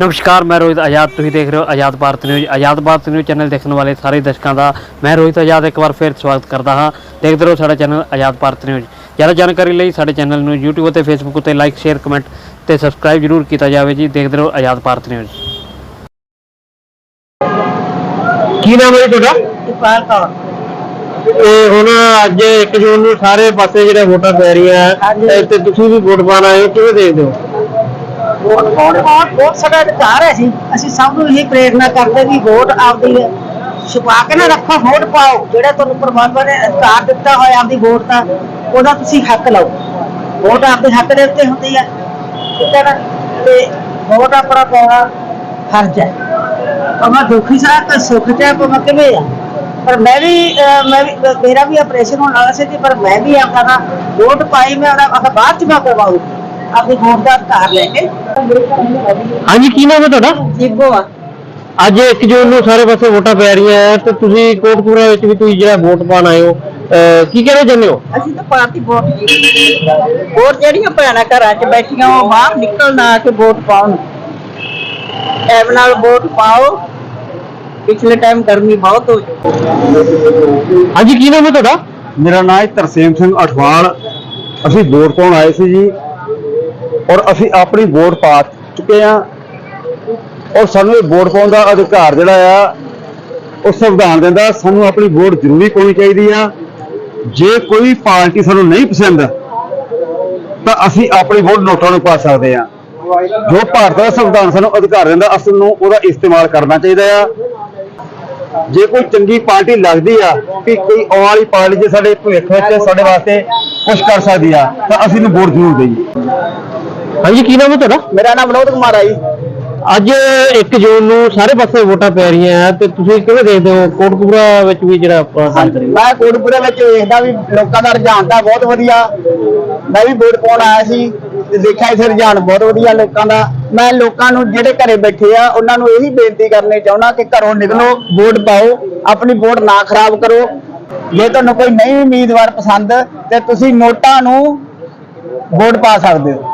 ਨਮਸਕਾਰ ਮੈਂ ਰੋਹਿਤ ਆਜ਼ਾਦ। ਤੁਸੀਂ ਦੇਖ ਰਹੇ ਹੋ Azad Bharat news. Azad Bharat news channel ਦੇਖਣ ਵਾਲੇ ਸਾਰੇ ਦਰਸ਼ਕਾਂ ਦਾ ਮੈਂ ਰੋਹਿਤ ਆਜ਼ਾਦ ਇੱਕ ਵਾਰ ਫਿਰ ਸਵਾਗਤ ਕਰਦਾ ਹਾਂ। ਦੇਖਦੇ ਰਹੋ ਸਾਡਾ ਚੈਨਲ ਆਜ਼ਾਦ ਭਾਰਤ ਨਿਊਜ਼। ਜ਼ਿਆਦਾ ਜਾਣਕਾਰੀ ਲਈ ਸਾਡੇ ਚੈਨਲ ਨੂੰ YouTube ਅਤੇ Facebook ਉੱਤੇ ਲਾਈਕ ਸ਼ੇਅਰ ਕਮੈਂਟ ਤੇ ਸਬਸਕ੍ਰਾਈਬ ਜ਼ਰੂਰ ਕੀਤਾ ਜਾਵੇ ਜੀ। ਦੇਖਦੇ ਰਹੋ ਆਜ਼ਾਦ ਭਾਰਤ ਨਿਊਜ਼। ਕੀ ਨਾਮ ਹੈ ਤੁਹਾਡਾ? ਇਕਬਾਲ ਕੌਰ। ਇਹ ਹੁਣ ਅੱਜ 1 ਜੂਨ ਨੂੰ ਸਾਰੇ ਪਾਸੇ ਜਿਹੜੇ ਵੋਟਾਂ ਪੈ ਰਹੀਆਂ। ਤੇ ਤੁਸੀਂ ਵੀ ਵੋਟ ਪਾਣ ਆਏ ਹੋ ਕਿਵੇਂ ਦੇਖਦੇ ਹੋ? ਵੋਟ ਪਾਉਣ ਦਾ ਵੋਟ ਸਾਡਾ ਅਧਿਕਾਰ ਹੈ ਜੀ। ਅਸੀਂ ਸਭ ਨੂੰ ਇਹ ਪ੍ਰੇਰਨਾ ਕਰਦੇ ਵੀ ਵੋਟ ਆਪਦੀ ਹੈ ਛੁਪਾ ਕੇ ਨਾ ਰੱਖੋ, ਵੋਟ ਪਾਓ। ਜਿਹੜਾ ਤੁਹਾਨੂੰ ਪਰਮਾਤਮਾ ਨੇ ਅਧਿਕਾਰ ਦਿੱਤਾ ਹੋਇਆ ਆਪਦੀ ਵੋਟ ਦਾ, ਉਹਦਾ ਤੁਸੀਂ ਹੱਕ ਲਓ। ਵੋਟ ਆਪਦੇ ਹੱਕ ਦੇ ਉੱਤੇ ਹੁੰਦੀ ਹੈ। ਠੀਕ ਹੈ ਨਾ? ਤੇ ਵੋਟ ਆਪਣਾ ਪਾਉਣਾ ਫਰਜ਼ ਹੈ। ਭਾਵੇਂ ਦੁਖੀ ਸਾਹ ਤੇ ਸੁੱਖ ਚ ਹੈ, ਭਾਵੇਂ ਕਿਵੇਂ ਆ। ਪਰ ਮੈਂ ਵੀ ਮੈਂ ਵੀ, ਮੇਰਾ ਵੀ ਆਪਰੇਸ਼ਨ ਹੋਣ ਵਾਲਾ ਸੀ ਜੀ, ਪਰ ਮੈਂ ਵੀ ਆਪਦਾ ਨਾ ਵੋਟ ਪਾਈ, ਮੈਂ ਉਹਦਾ ਬਾਅਦ ਚ ਮੈਂ ਕਰਵਾਉ ਆਪਦੀ ਵੋਟ ਦਾ ਅਧਿਕਾਰ ਲੈ ਕੇ। ਹਾਂਜੀ ਕੀ ਨਾਮ ਹੈ ਤੁਹਾਡਾ? ਜੀਬੋ ਆ ਅੱਜ 1 ਜੂਨ ਨੂੰ ਸਾਰੇ ਪਾਸੇ ਵੋਟਾਂ ਪੈ ਰਹੀਆਂ ਹੈ ਤੇ ਤੁਸੀਂ ਕੋਟਪੂਰਾ ਵਿੱਚ ਵੀ ਤੁਸੀਂ ਜਿਹੜਾ ਵੋਟ ਪਾਣ ਆਏ ਹੋ ਅਹ ਕੀ ਕਹਿਣਾ ਚਾਹੁੰਦੇ ਹੋ? ਅਸੀਂ ਤਾਂ ਪਾਰਟੀ ਵੋਟ ਹੋਰ ਜਿਹੜੀਆਂ ਭੈਣਾਂ ਘਰਾਂ 'ਚ ਬੈਠੀਆਂ ਉਹ ਬਾਹਰ ਨਿਕਲਣ ਆ ਕੇ ਵੋਟ ਪਾਉਣ। ਟਾਈਮ ਨਾਲ ਵੋਟ ਪਾਓ। ਪਿਛਲੇ ਟਾਈਮ ਗਰਮੀ ਬਹੁਤ ਹੋ। ਹਾਂਜੀ ਕੀ ਨਾਮ ਹੈ ਤੁਹਾਡਾ? ਮੇਰਾ ਨਾਮ ਹੈ ਤਰਸੇਮ ਸਿੰਘ ਅਠਵਾਲ। ਅਸੀਂ ਵੋਟ ਪਾਉਣ ਆਏ ਸੀ ਜੀ। ਔਰ ਅਸੀਂ ਆਪਣੀ ਵੋਟ ਪਾ ਚੁੱਕੇ ਆ ਔਰ ਸਾਨੂੰ ਇਹ ਵੋਟ ਪਾਉਣ ਦਾ ਅਧਿਕਾਰ ਜਿਹੜਾ ਆ, ਉਹ ਸੰਵਿਧਾਨ ਦਿੰਦਾ। ਸਾਨੂੰ ਆਪਣੀ ਵੋਟ ਜ਼ਰੂਰੀ ਪਾਉਣੀ ਚਾਹੀਦੀ ਆ। ਜੇ ਕੋਈ ਪਾਰਟੀ ਸਾਨੂੰ ਨਹੀਂ ਪਸੰਦ, ਤਾਂ ਅਸੀਂ ਆਪਣੀ ਵੋਟ ਨੋਟਾਂ ਨੂੰ ਪਾ ਸਕਦੇ ਆ ਜੋ ਭਾਰਤ ਦਾ ਸੰਵਿਧਾਨ ਸਾਨੂੰ ਅਧਿਕਾਰ ਦਿੰਦਾ ਅਸਲ ਨੂੰ ਉਹਦਾ ਇਸਤੇਮਾਲ ਕਰਨਾ ਚਾਹੀਦਾ ਆ। ਜੇ ਕੋਈ ਚੰਗੀ ਪਾਰਟੀ ਲੱਗਦੀ ਆ ਕਿ ਕੋਈ ਆਉਣ ਵਾਲੀ ਪਾਰਟੀ ਜੇ ਸਾਡੇ ਭਵਿੱਖ ਵਿੱਚ, ਸਾਡੇ ਵਾਸਤੇ ਕੁਝ ਕਰ ਸਕਦੀ ਆ, ਤਾਂ ਅਸੀਂ ਨੂੰ ਵੋਟ ਜ਼ਰੂਰ ਦੇਈਏ। ਹਾਂਜੀ ਕੀ ਨਾਮ ਹੈ ਤੁਹਾਡਾ? ਮੇਰਾ ਨਾਮ ਵਿਨੋਦ ਕੁਮਾਰ ਆ ਜੀ। ਅੱਜ 1 ਜੂਨ ਨੂੰ ਸਾਰੇ ਪਾਸੇ ਵੋਟਾਂ ਪੈ ਰਹੀਆਂ ਹੈ ਤੇ ਤੁਸੀਂ ਕਿਵੇਂ ਦੇਖਦੇ ਹੋ? ਕੋਟਕਪੂਰਾ ਵਿੱਚ ਵੀ ਜਿਹੜਾ ਆਪਾਂ ਗੱਲ ਕਰੀਏ। ਮੈਂ ਕੋਟਪੁਰੇ ਵਿੱਚ ਵੇਖਦਾ ਵੀ ਲੋਕਾਂ ਦਾ ਰੁਝਾਨ ਤਾਂ ਬਹੁਤ ਵਧੀਆ। ਮੈਂ ਵੀ ਵੋਟ ਪਾਉਣ ਆਇਆ ਸੀ ਤੇ ਦੇਖਿਆ ਇਸ ਰੁਝਾਨ ਬਹੁਤ ਵਧੀਆ ਲੋਕਾਂ ਦਾ। ਮੈਂ ਲੋਕਾਂ ਨੂੰ ਜਿਹੜੇ ਘਰੇ ਬੈਠੇ ਆ ਉਹਨਾਂ ਨੂੰ ਇਹੀ ਬੇਨਤੀ ਕਰਨੀ ਚਾਹੁੰਦਾ ਕਿ ਘਰੋਂ ਨਿਕਲੋ ਵੋਟ ਪਾਓ ਆਪਣੀ ਵੋਟ ਨਾ ਖਰਾਬ ਕਰੋ। ਜੇ ਤੁਹਾਨੂੰ ਕੋਈ ਨਹੀਂ ਉਮੀਦਵਾਰ ਪਸੰਦ ਤੇ ਤੁਸੀਂ ਨੋਟਾਂ ਨੂੰ ਵੋਟ ਪਾ ਸਕਦੇ ਹੋ।